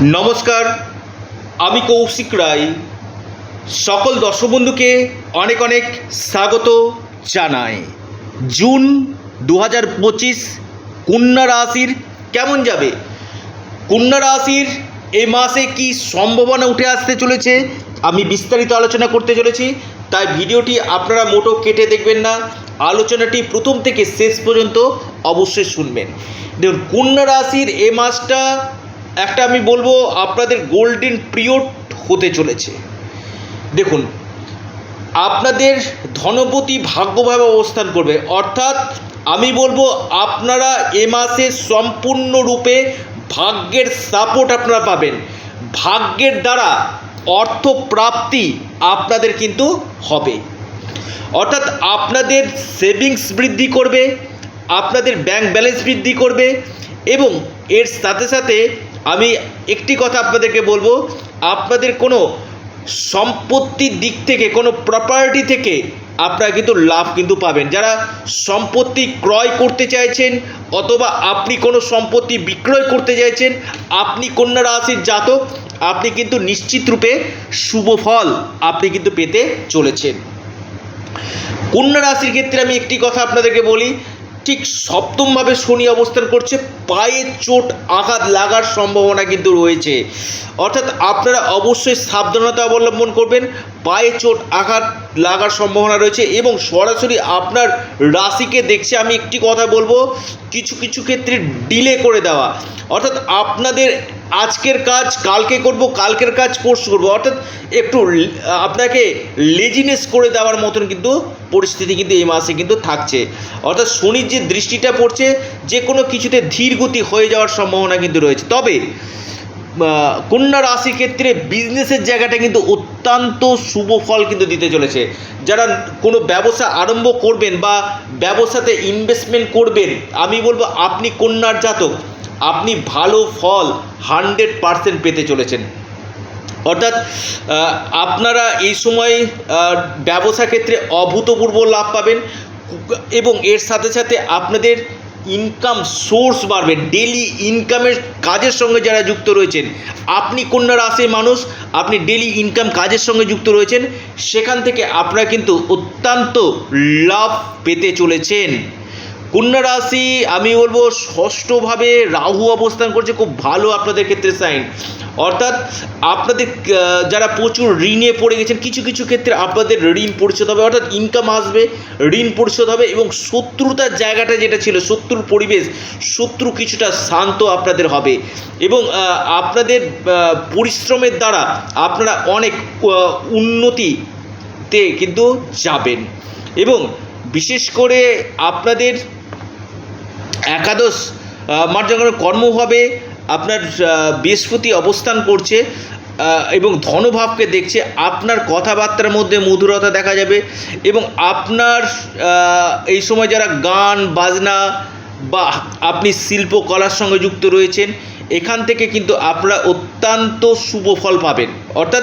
নমস্কার, আমি কৌশিক রায়। সকল দর্শক বন্ধুকে অনেক অনেক স্বাগত জানাই। জুন দু হাজার পঁচিশ, কন্যা রাশির কেমন যাবে? কন্যা রাশির এ মাসে কি সম্ভাবনা উঠে আসতে চলেছে? আমি বিস্তারিত আলোচনা করতে চলেছি, তাই ভিডিওটি আপনারা মোটো কেটে দেখবেন না। আলোচনাটি প্রথম থেকে শেষ পর্যন্ত অবশ্যই শুনবেন। দেখুন, কন্যা রাশির এ মাসটা একটা আমি বলব, আপনাদের গোল্ডেন পিরিয়ড হতে চলেছে। দেখুন, আপনাদের ধনপতি ভাগ্যভাবে অবস্থান করবে। অর্থাৎ, আমি বলব, আপনারা এ মাসে সম্পূর্ণরূপে ভাগ্যের সাপোর্ট আপনারা পাবেন। ভাগ্যের দ্বারা অর্থ প্রাপ্তি আপনাদের কিন্তু হবে। অর্থাৎ, আপনাদের সেভিংস বৃদ্ধি করবে, আপনাদের ব্যাংক ব্যালেন্স বৃদ্ধি করবে এবং এর সাথে সাথে আমি একটি কথা আপনাদেরকে বলব, আপনাদের কোনো সম্পত্তির দিক থেকে, কোনো প্রপার্টি থেকে আপনারা কিন্তু লাভ কিন্তু পাবেন। যারা সম্পত্তি ক্রয় করতে চাইছেন অথবা আপনি কোনো সম্পত্তি বিক্রয় করতে চাইছেন, আপনি কন্যা রাশির জাতক, আপনি কিন্তু নিশ্চিত রূপে শুভ ফল আপনি কিন্তু পেতে চলেছেন। কন্যা রাশির ক্ষেত্রে আমি একটি কথা আপনাদেরকে বলি ঠিক সপ্তমভাবে শনি অবস্থান করছে, পায়ে চোট আঘাত লাগার সম্ভাবনা কিন্তু রয়েছে। অর্থাৎ আপনারা অবশ্যই সাবধানতা অবলম্বন করবেন পায়ে চোট আঘাত লাগার সম্ভাবনা রয়েছে এবং সরাসরি আপনার রাশিকে দেখছে, আমি একটি কথা বলব, কিছু কিছু ক্ষেত্রে ডিলে করে দেওয়া। অর্থাৎ আপনাদের আজকের কাজ, কালকে করব, কালকের কাজ পরশু করব। অর্থাৎ একটু, আপনাকে লেজিনেস করে দেওয়ার মতন কিন্তু পরিস্থিতি কিন্তু এই মাসে কিন্তু থাকছে। অর্থাৎ শনির যে দৃষ্টিটা পড়ছে, যে কোনো কিছুতে ধীর গতি হয়ে যাওয়ার সম্ভাবনা কিন্তু রয়েছে। তবে কন্যা রাশির ক্ষেত্রে বিজনেসের জায়গাটা কিন্তু অত্যন্ত শুভ ফল কিন্তু দিতে চলেছে। যারা কোনো ব্যবসা আরম্ভ করবেন বা ব্যবসাতে ইনভেস্টমেন্ট করবেন, আমি বলব আপনি কন্যার জাতক, আপনি ভালো ফল হান্ড্রেড পারসেন্ট পেতে চলেছেন। অর্থাৎ আপনারা এই সময় ব্যবসা ক্ষেত্রে অভূতপূর্ব লাভ পাবেন এবং এর সাথে সাথে আপনাদের ইনকাম সোর্স বাড়বে ডেলি ইনকামের কাজের সঙ্গে যারা যুক্ত রয়েছেন। আপনি কন্যা রাশির মানুষ, আপনি ডেলি ইনকাম কাজের সঙ্গে যুক্ত রয়েছেন, সেখান থেকে আপনারা কিন্তু অত্যন্ত লাভ পেতে চলেছেন। কন্যা রাশি আমি বলব ষষ্ঠভাবে রাহু অবস্থান করছে, খুব ভালো আপনাদের ক্ষেত্রে সাইন অর্থাৎ আপনাদের যারা প্রচুর ঋণে পড়ে গেছেন, কিছু কিছু ক্ষেত্রে আপনাদের ঋণ পরিশোধ হবে। অর্থাৎ ইনকাম আসবে, ঋণ পরিশোধ হবে এবং শত্রুতার জায়গাটা যেটা ছিল, শত্রুর পরিবেশ, শত্রু কিছুটা শান্ত আপনাদের হবে। এবং আপনাদের পরিশ্রমের দ্বারা আপনারা অনেক উন্নতিতে কিন্তু যাবেন। এবং বিশেষ করে আপনাদের একাদশ আহ, মার কর্ম হবে আপনার বৃহস্পতি অবস্থান করছে এবং ধনভাবকে দেখছে আপনার কথাবার্তার মধ্যে মধুরতা দেখা যাবে এবং আপনার এই সময় যারা গান বাজনা বা আপনি শিল্পকলার সঙ্গে যুক্ত রয়েছেন এখান থেকে কিন্তু আপনারা অত্যন্ত শুভ ফল পাবেন। অর্থাৎ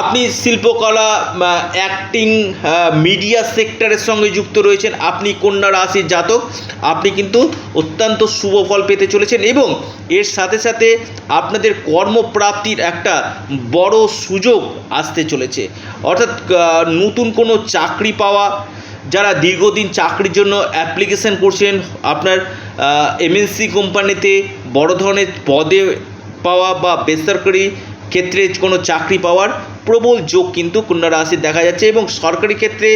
আপনি শিল্পকলা অ্যাক্টিং মিডিয়া সেক্টরের সঙ্গে যুক্ত রয়েছেন, আপনি কন্যা রাশির জাতক, আপনি কিন্তু অত্যন্ত শুভ ফল পেতে চলেছেন এবং এর সাথে সাথে আপনাদের কর্মপ্রাপ্তির একটা বড় সুযোগ আসতে চলেছে। অর্থাৎ নতুন কোনো চাকরি পাওয়া, যারা দীর্ঘদিন চাকরির জন্য অ্যাপ্লিকেশন করছেন, আপনার এমএনসি কোম্পানিতে বড় ধরনের পদে পাওয়া বা বেসরকারি ক্ষেত্রে কোনো চাকরি পাওয়ার প্রবল যোগ কিন্তু কন্যা রাশির দেখা যাচ্ছে এবং সরকারি ক্ষেত্রে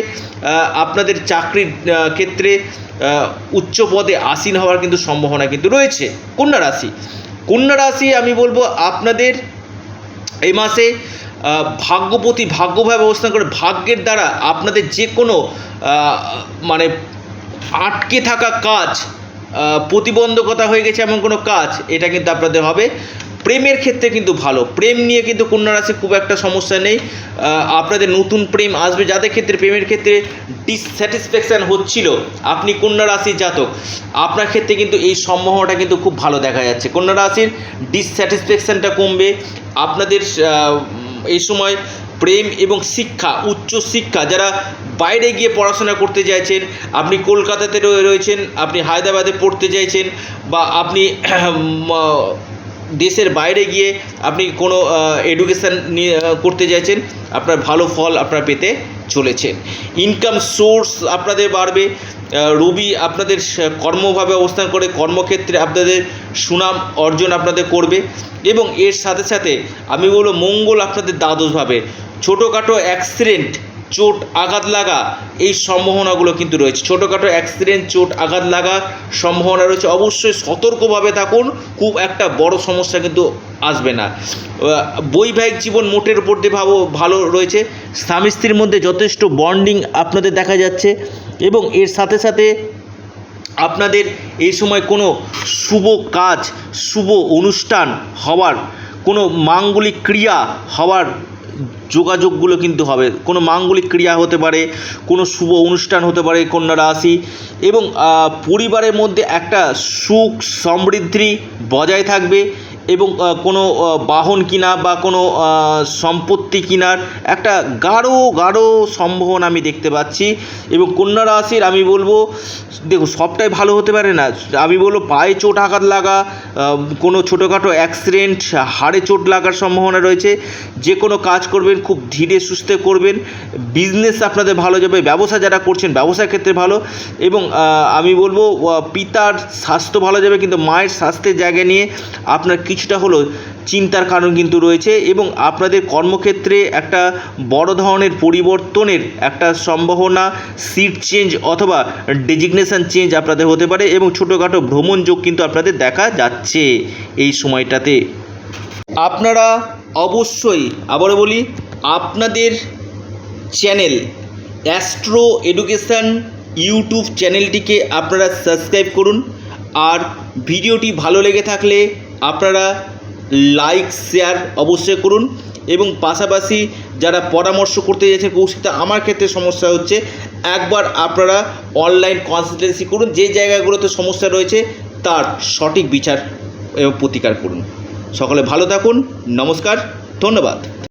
আপনাদের চাকরির ক্ষেত্রে উচ্চ পদে আসীন হওয়ার কিন্তু সম্ভাবনা কিন্তু রয়েছে কন্যা রাশি। কন্যা রাশি আমি বলব আপনাদের এই মাসে ভাগ্যপতি ভাগ্যভাবে অবস্থান করে ভাগ্যের দ্বারা আপনাদের যে কোনো মানে আটকে থাকা কাজ প্রতিবন্ধকতা হয়ে গেছে এমন কোনো কাজ, এটা কিন্তু আপনাদের হবে। প্রেমের ক্ষেত্রে কিন্তু ভালো। প্রেম নিয়ে কিন্তু কন্যা রাশি খুব একটা সমস্যা নেই। আপনাদের নতুন প্রেম আসবে যাদের ক্ষেত্রে, প্রেমের ক্ষেত্রে ডিসস্যাটিসফ্যাকশান হচ্ছিল। আপনি কন্যা রাশির জাতক, আপনার ক্ষেত্রে কিন্তু এই সম্ভাবনাটা কিন্তু খুব ভালো দেখা যাচ্ছে। কন্যা রাশির ডিসস্যাটিসফ্যাকশানটা কমবে। আপনাদের এই সময় প্রেম এবং শিক্ষা, উচ্চ শিক্ষা, যারা বাইরে গিয়ে পড়াশোনা করতে চাইছেন, আপনি কলকাতাতে রয়ে- রয়েছেন, আপনি হায়দ্রাবাদে পড়তে চাইছেন, বা আপনি দেশের বাইরে গিয়ে আপনি কোনো এডুকেশান নিয়ে করতে চাইছেন, আপনার ভালো ফল আপনার পেতে চলেছেন। ইনকাম সোর্স আপনাদের বাড়বে রবি আপনাদের কর্মভাবে অবস্থান করে, কর্মক্ষেত্রে আপনাদের সুনাম অর্জন আপনাদের করবে এবং এর সাথে সাথে আমি বলব মঙ্গল আপনাদের দ্বাদশভাবে ছোটোখাটো অ্যাক্সিডেন্ট চোট আঘাত লাগা, এই সম্ভাবনাগুলো কিন্তু রয়েছে। ছোটোখাটো অ্যাক্সিডেন্ট চোট আঘাত লাগা সম্ভাবনা রয়েছে। অবশ্যই সতর্কভাবে থাকুন, খুব একটা বড় সমস্যা কিন্তু আসবে না। বৈবাহিক জীবন মোটের উপর দিয়ে ভাবো, ভালো রয়েছে। স্বামী স্ত্রীর মধ্যে যথেষ্ট বন্ডিং আপনাদের দেখা যাচ্ছে এবং এর সাথে সাথে আপনাদের এই সময় কোনো শুভ কাজ, শুভ অনুষ্ঠান হওয়ার, কোনো মাঙ্গলিক ক্রিয়া হওয়ার যোগাযোগগুলো কিন্তু হবে। কোনো মাঙ্গলিক ক্রিয়া হতে পারে, কোনো শুভ অনুষ্ঠান হতে পারে কন্যা রাশি এবং পরিবারের মধ্যে একটা সুখ, সমৃদ্ধি বজায় থাকবে। এবং কোনো বাহন কিনা বা কোনো সম্পত্তি কেনার একটা গাঢ় গাঢ় সম্ভাবনা আমি দেখতে পাচ্ছি। এবং কন্যা রাশির আমি বলব দেখো সবটাই ভালো হতে পারে না। আমি বলব, পায়ে চোট আঘাত লাগা কোনো ছোটোখাটো অ্যাক্সিডেন্ট হাড়ে চোট লাগার সম্ভাবনা রয়েছে। যে কোনো কাজ করবেন, খুব ধীরে সুস্থে করবেন। বিজনেস আপনাদের ভালো যাবে, ব্যবসা যারা করছেন, ব্যবসার ক্ষেত্রে ভালো। এবং আমি বলব পিতার স্বাস্থ্য ভালো যাবে, কিন্তু মায়ের স্বাস্থ্যের জায়গা নিয়ে আপনার কিছুটা হলেও চিন্তার কারণ কিন্তু রয়েছে এবং আপনাদের কর্মক্ষেত্রে একটা বড় ধরনের পরিবর্তনের একটা সম্ভাবনা সিট চেঞ্জ অথবা ডেজিগনেশন চেঞ্জ আপনাদের হতে পারে এবং ছোটোখাটো ভ্রমণ যোগ কিন্তু আপনাদের দেখা যাচ্ছে এই সময়টাতে। আপনারা অবশ্যই, আবারও বলি, আপনাদের চ্যানেল অ্যাস্ট্রো এডুকেশান ইউটিউব চ্যানেলটিকে আপনারা সাবস্ক্রাইব করুন। আর ভিডিওটি ভালো লেগে থাকলে আপনারা লাইক শেয়ার অবশ্যই করুন এবং পাশাপাশি যারা পরামর্শ করতে যাচ্ছে কৌশিকতা আমার ক্ষেত্রে সমস্যা হচ্ছে একবার আপনারা অনলাইন কনসালটেন্সি করুন, যে জায়গাগুলোতে সমস্যা রয়েছে তার সঠিক বিচার এবং প্রতিকার করুন। সকলে ভালো থাকুন, নমস্কার, ধন্যবাদ।